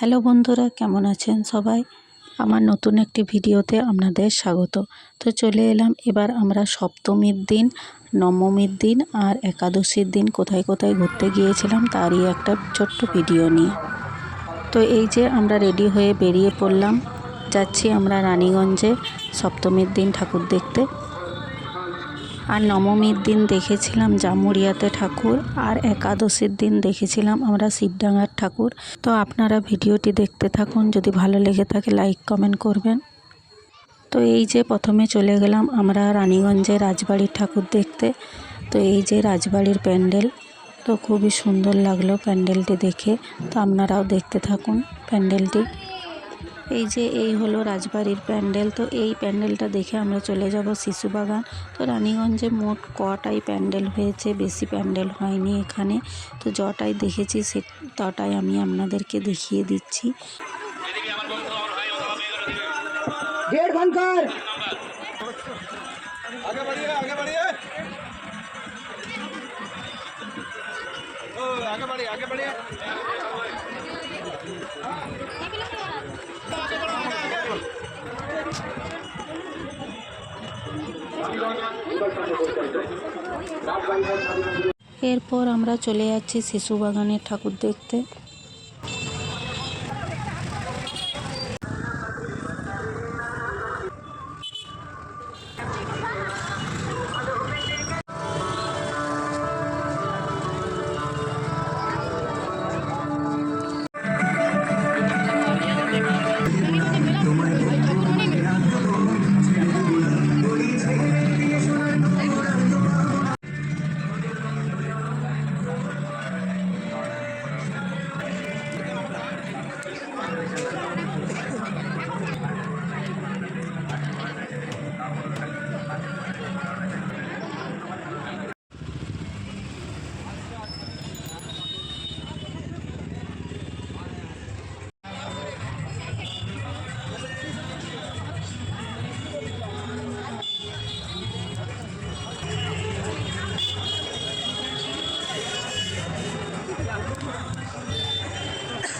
Hello বন্ধুরা, কেমন আছেন সবাই? আমার নতুন একটি ভিডিওতে আপনাদের স্বাগত। তো চলে এলাম, এবার আমরা সপ্তমীর দিন, নবমীর দিন আর একাদশীর দিন কোথায় কোথায় ঘুরতে গিয়েছিলাম তারই একটা ছোট্ট ভিডিও নিয়ে। তো এই যে আমরা রেডি হয়ে বেরিয়ে পড়লাম, যাচ্ছি আমরা রানীগঞ্জে সপ্তমীর দিন ঠাকুর দেখতে। আর নবমীর দিন দেখেছিলাম জামুরিয়াতে ঠাকুর, আর একাদশীর দিন দেখেছিলাম আমরা শিবডাঙ্গার ঠাকুর। তো আপনারা ভিডিওটি দেখতে থাকুন, যদি ভালো লেগে থাকে লাইক, কমেন্ট করবেন। তো এই যে প্রথমে চলে গেলাম আমরা রানীগঞ্জে রাজবাড়ির ঠাকুর দেখতে। তো এই যে রাজবাড়ির প্যান্ডেল, তো খুবই সুন্দর লাগল প্যান্ডেলটি দেখে। তো আপনারাও দেখতে থাকুন প্যান্ডেলটি। এই যে এই হলো রাজবাড়ির প্যান্ডেল। তো এই প্যান্ডেলটা দেখে আমরা চলে যাব শিশু বাগান তো রানীগঞ্জে মোট কটাই প্যান্ডেল হয়েছে? বেশি প্যান্ডেল হয়নি এখানে। তো জটাই দেখেছি সে তটাই আমি আপনাদেরকে দেখিয়ে দিচ্ছি। गेट এরপর আমরা চলে যাচ্ছি শিশু বাগানের ঠাকুর দেখতে।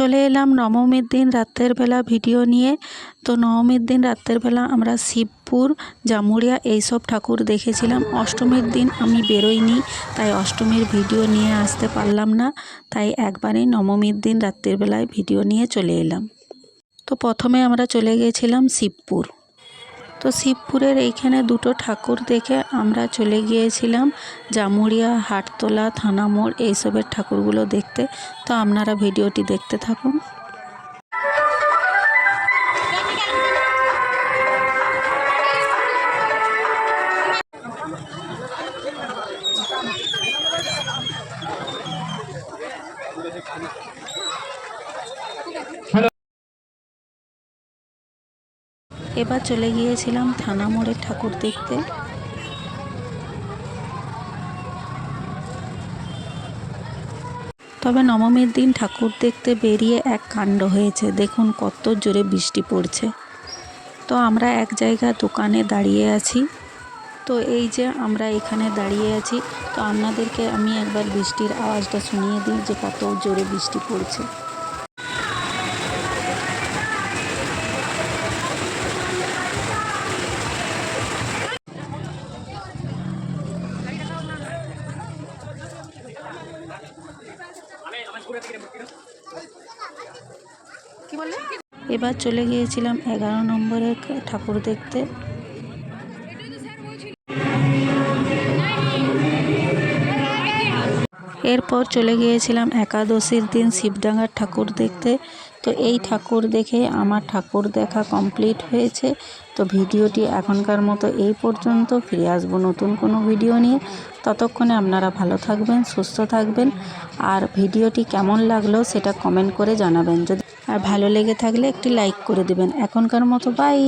চলে এলাম নবমীর দিন রাতের বেলা ভিডিও নিয়ে। তো নবমীর দিন রাতের বেলা আমরা শিবপুর জামুরিয়া এইসব ঠাকুর দেখেছিলাম। অষ্টমীর দিন আমি বেরোইনি, তাই অষ্টমীর ভিডিও নিয়ে আসতে পারলাম না। তাই একবারেই নবমীর দিন রাত্রের বেলায় ভিডিও নিয়ে চলে এলাম। তো প্রথমে আমরা চলে গেছিলাম শিবপুর। তো শিবপুরের এইখানে দুটো ঠাকুর দেখে আমরা চলে গিয়েছিলাম জামুরিয়া হাটতলা, থানা মোড়, এইসবের ঠাকুরগুলো দেখতে। তো আপনারা ভিডিওটি দেখতে থাকুন। এবার চলে গিয়েছিলাম থানা মোড়ের ঠাকুর দেখতে। তবে নবমীর দিন ঠাকুর দেখতে বেরিয়ে এক কাণ্ড হয়েছে। দেখুন কত জোরে বৃষ্টি পড়ছে। তো আমরা এক জায়গা দোকানে দাঁড়িয়ে আছি। তো এই যে আমরা এখানে দাঁড়িয়ে আছি, তো আপনাদেরকে আমি একবার বৃষ্টির আওয়াজটা শুনিয়ে দিই যে কত জোরে বৃষ্টি পড়ছে। এবার চলে গিয়েছিলাম এগারো নম্বরের ঠাকুর দেখতে। এরপর চলে গিয়েছিলাম একাদশীর দিন শিবডাঙ্গার ঠাকুর দেখতে। তো এই ঠাকুর দেখে আমার ঠাকুর দেখা কমপ্লিট হয়েছে। তো ভিডিওটি এখনকার মতো এই পর্যন্ত। ফিরে আসব নতুন কোনো ভিডিও নিয়ে। ততক্ষণে আপনারা ভালো থাকবেন, সুস্থ থাকবেন। আর ভিডিওটি কেমন লাগল সেটা কমেন্ট করে জানাবেন। যদি আর ভালো লেগে থাকলে একটি লাইক করে দেবেন। এখনকার মতো বাই